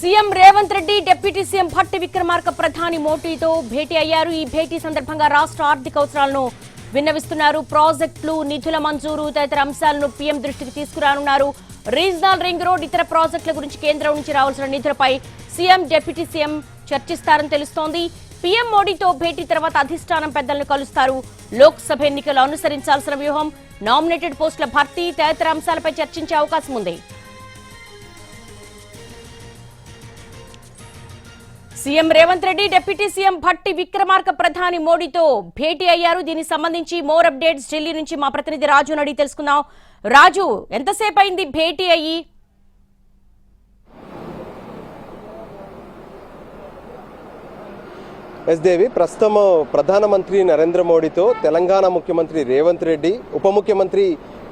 CM Revanth Reddy deputy CM Bhatti Vikramarka ప్రధాని మోటీతో భేటీ అయ్యారు. ఈ భేటీ సందర్భంగా రాష్ట్ర ఆర్థిక అవసరాలను విన్నవిస్తున్నారు. ప్రాజెక్టులు నిధుల మంజూరు తదితర అంశాలను పీఎం దృష్టికి తీసుకురానున్నారు. రీజనల్ రింగ్ రోడ్ ఇతర ప్రాజెక్టుల గురించి కేంద్రం నుంచి రావాల్సిన నిధులపై సీఎం డిప్యూటీ సీఎం చర్చిస్తారని తెలుస్తోంది. పీఎం మోడీతో భేటీ తర్వాత అధిష్టానం పెద్దలను కలుస్తారు. లోక్సభ ఎన్నికలు అనుసరించాల్సిన వ్యూహం నామినేటెడ్ పోస్టుల భర్తీ తదితర అంశాలపై చర్చించే అవకాశం ఉంది. CM Revanth Reddy deputy CM Bhatti Vikramarka ప్రధాని మోడీతో భేటీ అయ్యారు. దీనికి సంబంధించి మోర్ అప్డేట్స్ ఢిల్లీ నుంచి మా ప్రతినిధి రాజు అడిగి తెలుసుకుందాం. రాజు ఎంతసేపు అయింది భేటీ అయ్యి? ఎస్ దేవి ప్రస్తుతం ప్రధానమంత్రి నరేంద్ర మోడీతో తెలంగాణ ముఖ్యమంత్రి రేవంత్ రెడ్డి ఉప ముఖ్యమంత్రి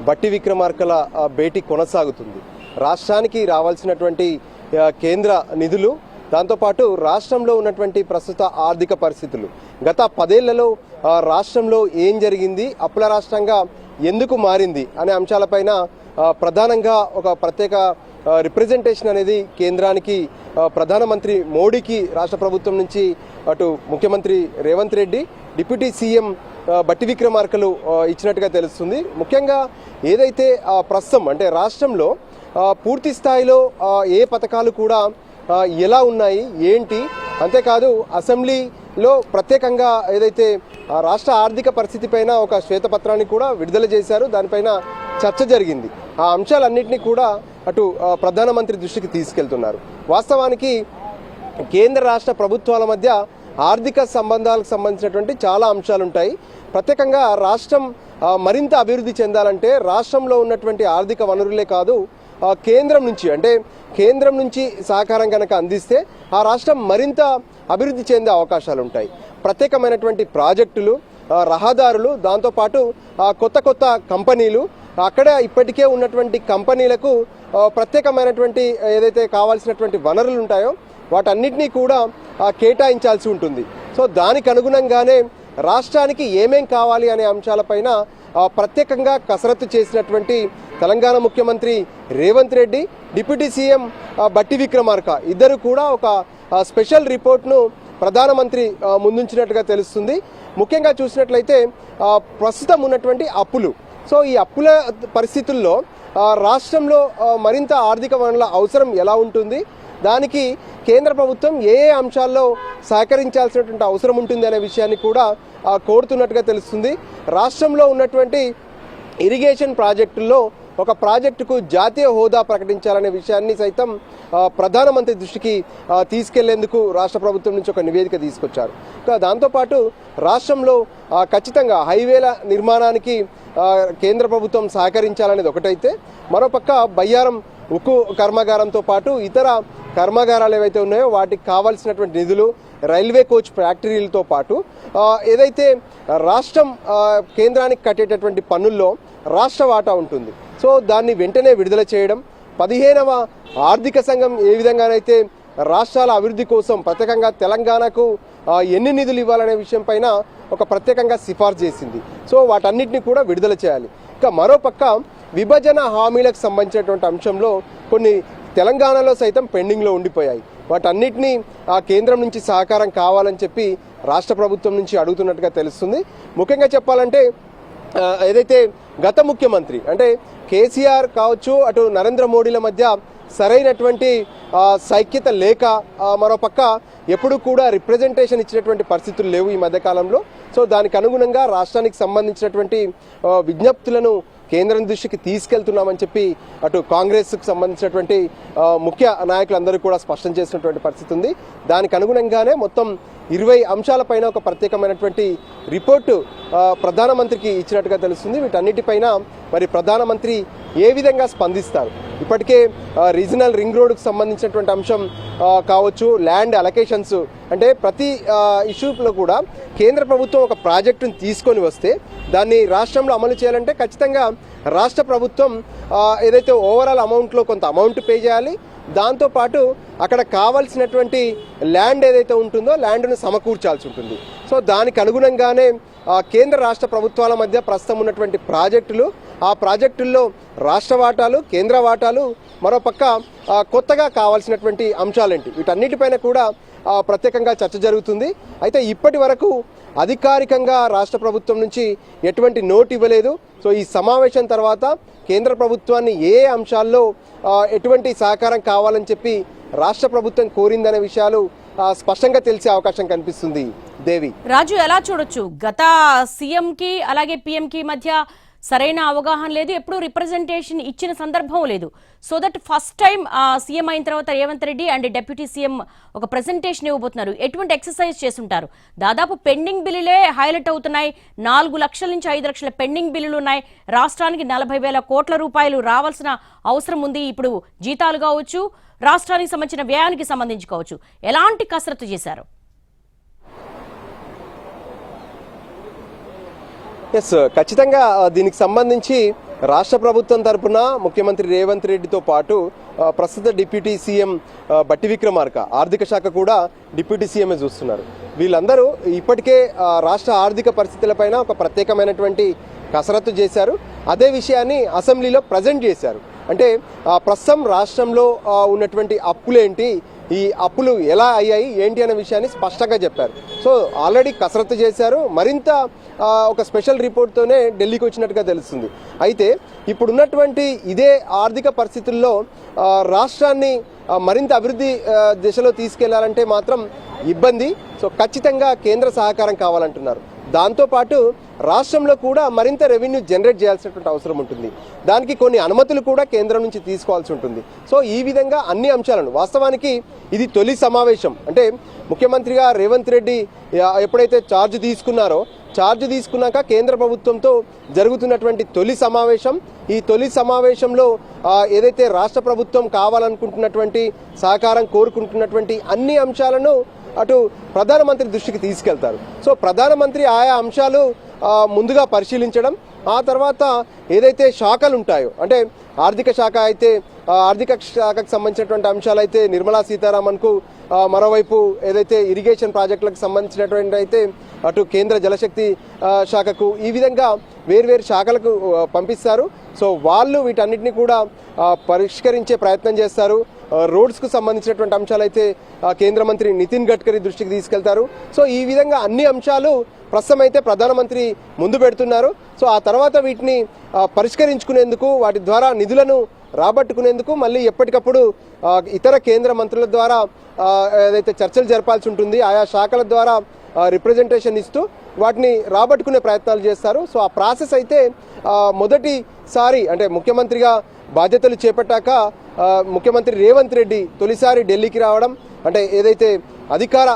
బట్టి విక్రమార్కల భేటీ కొనసాగుతుంది. రాష్ట్రానికి రావాల్సినటువంటి కేంద్ర నిధులు దాంతోపాటు రాష్ట్రంలో ఉన్నటువంటి ప్రస్తుత ఆర్థిక పరిస్థితులు. గత పదేళ్ళలో రాష్ట్రంలో ఏం జరిగింది అప్పుల రాష్ట్రంగా ఎందుకు మారింది అనే అంశాలపైన ప్రధానంగా ఒక ప్రత్యేక రిప్రజెంటేషన్ అనేది కేంద్రానికి ప్రధానమంత్రి మోడీకి రాష్ట్ర ప్రభుత్వం నుంచి అటు ముఖ్యమంత్రి రేవంత్ రెడ్డి డిప్యూటీ సీఎం బట్టి విక్రమార్కలు ఇచ్చినట్టుగా తెలుస్తుంది. ముఖ్యంగా ఏదైతే ప్రస్తుతం అంటే రాష్ట్రంలో పూర్తి స్థాయిలో ఏ పథకాలు కూడా ఎలా ఉన్నాయి? ఏంటి? అంతేకాదు అసెంబ్లీలో ప్రత్యేకంగా ఏదైతే రాష్ట్ర ఆర్థిక పరిస్థితి పైన ఒక శ్వేతపత్రాన్ని కూడా విడుదల చేశారు. దానిపైన చర్చ జరిగింది. ఆ అంశాలన్నింటినీ కూడా అటు ప్రధానమంత్రి దృష్టికి తీసుకెళ్తున్నారు. వాస్తవానికి కేంద్ర రాష్ట్ర ప్రభుత్వాల మధ్య ఆర్థిక సంబంధాలకు సంబంధించినటువంటి చాలా అంశాలు ఉంటాయి ప్రత్యేకంగా రాష్ట్రం మరింత అభివృద్ధి చెందాలంటే రాష్ట్రంలో ఉన్నటువంటి ఆర్థిక వనరులే కాదు కేంద్రం నుంచి అంటే కేంద్రం నుంచి సహకారం కనుక అందిస్తే ఆ రాష్ట్రం మరింత అభివృద్ధి చెందే అవకాశాలు ఉంటాయి. ప్రత్యేకమైనటువంటి ప్రాజెక్టులు రహదారులు దాంతోపాటు ఆ, కొత్త కొత్త కంపెనీలు అక్కడ ఇప్పటికే ఉన్నటువంటి కంపెనీలకు ప్రత్యేకమైనటువంటి ఏదైతే కావాల్సినటువంటి వనరులు ఉంటాయో వాటన్నిటినీ కూడా కేటాయించాల్సి ఉంటుంది. సో దానికి అనుగుణంగానే రాష్ట్రానికి ఏమేం కావాలి అనే అంశాలపైన ప్రత్యేకంగా కసరత్తు చేసినటువంటి తెలంగాణ ముఖ్యమంత్రి రేవంత్ రెడ్డి డిప్యూటీ సీఎం బట్టి విక్రమార్క ఇద్దరు కూడా ఒక స్పెషల్ రిపోర్ట్ను ప్రధానమంత్రి ముందుంచినట్టుగా తెలుస్తుంది. ముఖ్యంగా చూసినట్లయితే ప్రస్తుతం ఉన్నటువంటి అప్పులు. సో ఈ అప్పుల పరిస్థితుల్లో రాష్ట్రంలో మరింత ఆర్థిక వనరుల అవసరం ఎలా ఉంటుంది? దానికి కేంద్ర ప్రభుత్వం ఏ ఏ అంశాల్లో సహకరించాల్సినటువంటి అవసరం ఉంటుంది అనే విషయాన్ని కూడా కోరుతున్నట్టుగా తెలుస్తుంది. రాష్ట్రంలో ఉన్నటువంటి ఇరిగేషన్ ప్రాజెక్టుల్లో ఒక ప్రాజెక్టుకు జాతీయ హోదా ప్రకటించాలనే విషయాన్ని సైతం ప్రధానమంత్రి దృష్టికి తీసుకెళ్ళేందుకు రాష్ట్ర ప్రభుత్వం నుంచి ఒక నివేదిక తీసుకొచ్చారు. దాంతోపాటు రాష్ట్రంలో ఖచ్చితంగా హైవేల నిర్మాణానికి కేంద్ర ప్రభుత్వం సహకరించాలనేది ఒకటైతే మరోపక్క బయ్యారం ఉక్కు కర్మాగారంతో పాటు ఇతర కర్మాగారాలు ఏవైతే ఉన్నాయో వాటికి కావాల్సినటువంటి నిధులు రైల్వే కోచ్ ఫ్యాక్టరీలతో పాటు ఏదైతే రాష్ట్రం కేంద్రానికి కట్టేటటువంటి పన్నుల్లో రాష్ట్ర వాటా ఉంటుంది. సో దాన్ని వెంటనే విడుదల చేయడం పదిహేనవ ఆర్థిక సంఘం ఏ విధంగానైతే రాష్ట్రాల అభివృద్ధి కోసం ప్రత్యేకంగా తెలంగాణకు ఎన్ని నిధులు ఇవ్వాలనే విషయం పైన ఒక ప్రత్యేకంగా సిఫార్సు చేసింది. సో వాటన్నిటిని కూడా విడుదల చేయాలి. ఇక మరోపక్క విభజన హామీలకు సంబంధించినటువంటి అంశంలో కొన్ని తెలంగాణలో సైతం పెండింగ్లో ఉండిపోయాయి. వాటన్నిటినీ ఆ కేంద్రం నుంచి సహకారం కావాలని చెప్పి రాష్ట్ర ప్రభుత్వం నుంచి అడుగుతున్నట్టుగా తెలుస్తుంది. ముఖ్యంగా చెప్పాలంటే ఏదైతే గత ముఖ్యమంత్రి అంటే కేసీఆర్ కావచ్చు అటు నరేంద్ర మోడీల మధ్య సరైనటువంటి సైక్యత లేక మరోపక్క ఎప్పుడు కూడా రిప్రజెంటేషన్ ఇచ్చినటువంటి పరిస్థితులు లేవు ఈ మధ్యకాలంలో. సో దానికి అనుగుణంగా రాష్ట్రానికి సంబంధించినటువంటి విజ్ఞప్తులను కేంద్రం దృష్టికి తీసుకెళ్తున్నామని చెప్పి అటు కాంగ్రెస్కు సంబంధించినటువంటి ముఖ్య నాయకులందరూ కూడా స్పష్టం చేసినటువంటి పరిస్థితి ఉంది. దానికి అనుగుణంగానే మొత్తం ఇరవై అంశాలపైన ఒక ప్రత్యేకమైనటువంటి రిపోర్టు ప్రధానమంత్రికి ఇచ్చినట్టుగా తెలుస్తుంది. వీటన్నిటిపైన మరి ప్రధానమంత్రి ఏ విధంగా స్పందిస్తారు? ఇప్పటికే రీజనల్ రింగ్ రోడ్కు సంబంధించినటువంటి అంశం కావచ్చు ల్యాండ్ అలొకేషన్స్ అంటే ప్రతి ఇష్యూలో కూడా కేంద్ర ప్రభుత్వం ఒక ప్రాజెక్టును తీసుకొని వస్తే దాన్ని రాష్ట్రంలో అమలు చేయాలంటే ఖచ్చితంగా రాష్ట్ర ప్రభుత్వం ఏదైతే ఓవరాల్ అమౌంట్లో కొంత అమౌంట్ పే చేయాలి. దాంతోపాటు అక్కడ కావాల్సినటువంటి ల్యాండ్ ఏదైతే ఉంటుందో ల్యాండ్ను సమకూర్చాల్సి ఉంటుంది. సో దానికి అనుగుణంగానే కేంద్ర రాష్ట్ర ప్రభుత్వాల మధ్య ప్రస్తుతం ఉన్నటువంటి ప్రాజెక్టులు ఆ ప్రాజెక్టుల్లో రాష్ట్ర వాటాలు కేంద్ర వాటాలు మరోపక్క కొత్తగా కావాల్సినటువంటి అంశాలేంటి? వీటన్నిటిపైన కూడా ప్రత్యేకంగా చర్చ జరుగుతుంది. అయితే ఇప్పటి వరకు అధికారికంగా రాష్ట్ర ప్రభుత్వం నుంచి ఎటువంటి నోటు ఇవ్వలేదు. సో ఈ సమావేశం తర్వాత కేంద్ర ప్రభుత్వాన్ని ఏ అంశాల్లో ఎటువంటి సహకారం కావాలని చెప్పి రాష్ట్ర ప్రభుత్వం కోరిందనే విషయాలు స్పష్టంగా తెలిసే అవకాశం కనిపిస్తుంది దేవి. రాజు ఎలా చూడొచ్చు? గత సీఎం కి అలాగే పిఎం కి మధ్య సరైన అవగాహన లేదు ఎప్పుడూ రిప్రజెంటేషన్ ఇచ్చిన సందర్భం లేదు. So that first time CM అయిన తర్వాత Revanth Reddy and deputy CM ఒక ప్రెజెంటేషన్ ఇవ్వబోతున్నారు. ఎటువంటి ఎక్సర్సైజ్ చేస్తుంటారు? దాదాపు పెండింగ్ బిల్లులే హైలైట్ అవుతున్నాయి. నాలుగు లక్షల నుంచి ఐదు లక్షల పెండింగ్ బిల్లులు ఉన్నాయి. రాష్ట్రానికి నలభై వేల కోట్ల రూపాయలు రావాల్సిన అవసరం ఉంది ఇప్పుడు జీతాలు కావచ్చు రాష్ట్రానికి సంబంధించిన వ్యయానికి సంబంధించి కావచ్చు. ఎలాంటి కసరత్తు చేశారు? ఎస్ ఖచ్చితంగా దీనికి సంబంధించి రాష్ట్ర ప్రభుత్వం తరపున ముఖ్యమంత్రి రేవంత్ రెడ్డితో పాటు ప్రస్తుత డిప్యూటీ సీఎం బట్టి విక్రమార్క ఆర్థిక శాఖ కూడా డిప్యూటీ సీఎంఏ చూస్తున్నారు. వీళ్ళందరూ ఇప్పటికే రాష్ట్ర ఆర్థిక పరిస్థితులపైన ఒక ప్రత్యేకమైనటువంటి కసరత్తు చేశారు. అదే విషయాన్ని అసెంబ్లీలో ప్రజెంట్ చేశారు. అంటే ప్రస్తుతం రాష్ట్రంలో ఉన్నటువంటి అప్పులేంటి? ఈ అప్పులు ఎలా అయ్యాయి ఏంటి అనే విషయాన్ని స్పష్టంగా చెప్పారు. సో ఆల్రెడీ కసరత్తు చేశారు. మరింత ఒక స్పెషల్ రిపోర్ట్తోనే ఢిల్లీకి వచ్చినట్టుగా తెలుస్తుంది. అయితే ఇప్పుడున్నటువంటి ఇదే ఆర్థిక పరిస్థితుల్లో రాష్ట్రాన్ని మరింత అభివృద్ధి దిశలో తీసుకెళ్ళాలంటే మాత్రం ఇబ్బంది. సో ఖచ్చితంగా కేంద్ర సహకారం కావాలంటున్నారు. దాంతోపాటు రాష్ట్రంలో కూడా మరింత రెవెన్యూ జనరేట్ చేయాల్సినటువంటి అవసరం ఉంటుంది. దానికి కొన్ని అనుమతులు కూడా కేంద్రం నుంచి తీసుకోవాల్సి ఉంటుంది. సో ఈ విధంగా అన్ని అంశాలను వాస్తవానికి ఇది తొలి సమావేశం. అంటే ముఖ్యమంత్రిగా రేవంత్ రెడ్డి ఎప్పుడైతే ఛార్జ్ తీసుకున్నారో ఛార్జ్ తీసుకున్నాక కేంద్ర ప్రభుత్వంతో జరుగుతున్నటువంటి తొలి సమావేశం. ఈ తొలి సమావేశంలో ఏదైతే రాష్ట్ర ప్రభుత్వం కావాలనుకుంటున్నటువంటి సహకారం కోరుకుంటున్నటువంటి అన్ని అంశాలను అటు ప్రధానమంత్రి దృష్టికి తీసుకెళ్తారు. సో ప్రధానమంత్రి ఆయా అంశాలు ముందుగా పరిశీలించడం ఆ తర్వాత ఏదైతే శాఖలు ఉంటాయో అంటే ఆర్థిక శాఖ అయితే ఆర్థిక శాఖకు సంబంధించినటువంటి అంశాలు అయితే నిర్మలా సీతారామన్కు మరోవైపు ఏదైతే ఇరిగేషన్ ప్రాజెక్టులకు సంబంధించినటువంటి అయితే అటు కేంద్ర జలశక్తి శాఖకు ఈ విధంగా వేర్వేరు శాఖలకు పంపిస్తారు. సో వాళ్ళు వీటన్నిటిని కూడా పరిష్కరించే ప్రయత్నం చేస్తారు. రోడ్స్కు సంబంధించినటువంటి అంశాలు అయితే కేంద్ర మంత్రి నితిన్ గడ్కరీ దృష్టికి తీసుకెళ్తారు. సో ఈ విధంగా అన్ని అంశాలు ప్రస్తుతం అయితే ప్రధానమంత్రి ముందు పెడుతున్నారు. సో ఆ తర్వాత వీటిని పరిష్కరించుకునేందుకు వాటి ద్వారా నిధులను రాబట్టుకునేందుకు మళ్ళీ ఎప్పటికప్పుడు ఇతర కేంద్ర మంత్రుల ద్వారా ఏదైతే చర్చలు జరపాల్సి ఉంటుంది ఆయా శాఖల ద్వారా రిప్రజెంటేషన్ ఇస్తూ వాటిని రాబట్టుకునే ప్రయత్నాలు చేస్తారు. సో ఆ ప్రాసెస్ అయితే మొదటిసారి అంటే ముఖ్యమంత్రిగా బాధ్యతలు చేపట్టాక ముఖ్యమంత్రి రేవంత్ రెడ్డి తొలిసారి ఢిల్లీకి రావడం అంటే ఏదైతే అధికార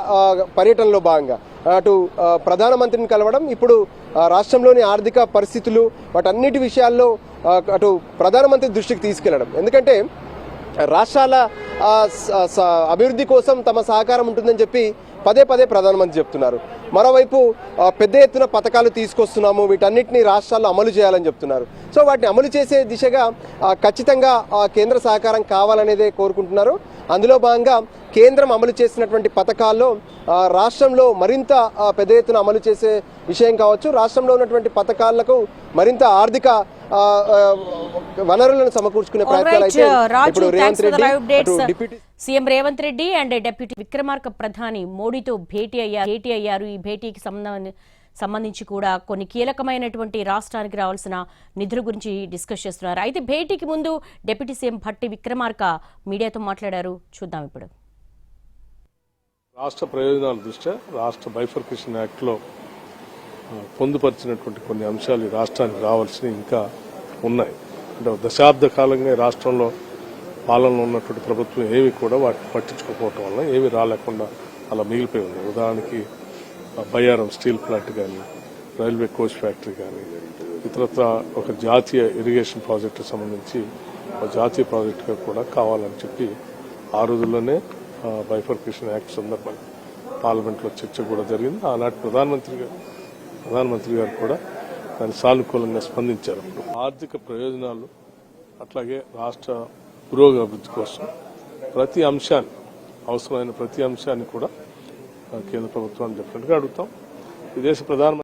పర్యటనలో భాగంగా అటు ప్రధానమంత్రిని కలవడం ఇప్పుడు రాష్ట్రంలోని ఆర్థిక పరిస్థితులు వాటన్నిటి విషయాల్లో అటు ప్రధానమంత్రి దృష్టికి తీసుకెళ్ళడం. ఎందుకంటే రాష్ట్రాల స- స- అభివృద్ధి కోసం తమ సహకారం ఉంటుందని చెప్పి పదే పదే ప్రధానమంత్రి చెప్తున్నారు. మరోవైపు పెద్ద ఎత్తున పథకాలు తీసుకొస్తున్నాము వీటన్నిటిని రాష్ట్రాల్లో అమలు చేయాలని చెప్తున్నారు. సో వాటిని అమలు చేసే దిశగా ఖచ్చితంగా ఆ, కేంద్ర సహకారం కావాలనేదే కోరుకుంటున్నారు. అందులో భాగంగా కేంద్రం అమలు చేసినటువంటి పథకాల్లో రాష్ట్రంలో మరింత పెద్ద ఎత్తున అమలు చేసే విషయం కావచ్చు. రాష్ట్రంలో ఉన్నటువంటి పథకాలకు మరింత ఆర్థిక వనరులను సమకూర్చుకునే ప్రయత్నాలు అయితే రాజు ఇప్పుడు thanks Revanth Reddy CM Revanth Reddy and deputy Vikramarka ప్రధాని మోడీతో భేటీ అయ్యారు భేటీ అయ్యారు. ఈ భేటీకి సంబంధ సంబంధించి కూడా కొన్ని కీలకమైనటువంటి రాష్ట్రానికి రావాల్సిన నిధుల గురించి డిస్కస్ చేస్తున్నారు. అయితే భేటీకి ముందు డిప్యూటీ సీఎం భట్టి విక్రమార్క మీడియాతో మాట్లాడారు. చూద్దాం ఇప్పుడు. రాష్ట్ర ప్రయోజనాల దృష్ట్యా రాష్ట్ర బైఫర్కేషన్ యాక్ట్లో పొందుపరిచినటువంటి కొన్ని అంశాలు రాష్ట్రానికి రావాల్సినవి ఇంకా ఉన్నాయి. అంటే దశాబ్ద కాలంగా రాష్ట్రంలో పాలనలో ఉన్నటువంటి ప్రభుత్వం ఏవి కూడా వాటిని పట్టించుకోకపోవటం వల్ల ఏవి రాలేకుండా అలా మిగిలిపోయి ఉంది ఉదాహరణకి బయ్యారం స్టీల్ ప్లాంట్ కానీ రైల్వే కోచ్ ఫ్యాక్టరీ కానీ ఇతరత్ర ఒక జాతీయ ఇరిగేషన్ ప్రాజెక్టుకు సంబంధించి ఒక జాతీయ ప్రాజెక్టుగా కూడా కావాలని చెప్పి ఆ రోజుల్లోనే బైఫర్కేషన్ యాక్ట్ సందర్భంగా పార్లమెంట్లో చర్చ కూడా జరిగింది. ఆనాటి ప్రధానమంత్రి గారు ప్రధానమంత్రి గారు కూడా దాన్ని సానుకూలంగా స్పందించారు అప్పుడు. ఆర్థిక ప్రయోజనాలు అట్లాగే రాష్ట్ర పురోగతి కోసం ప్రతి అంశాన్ని అవసరమైన ప్రతి అంశాన్ని కూడా కేంద్ర ప్రభుత్వాన్ని డెఫినెట్గా అడుగుతాం. ఈ దేశ ప్రధానమంత్రి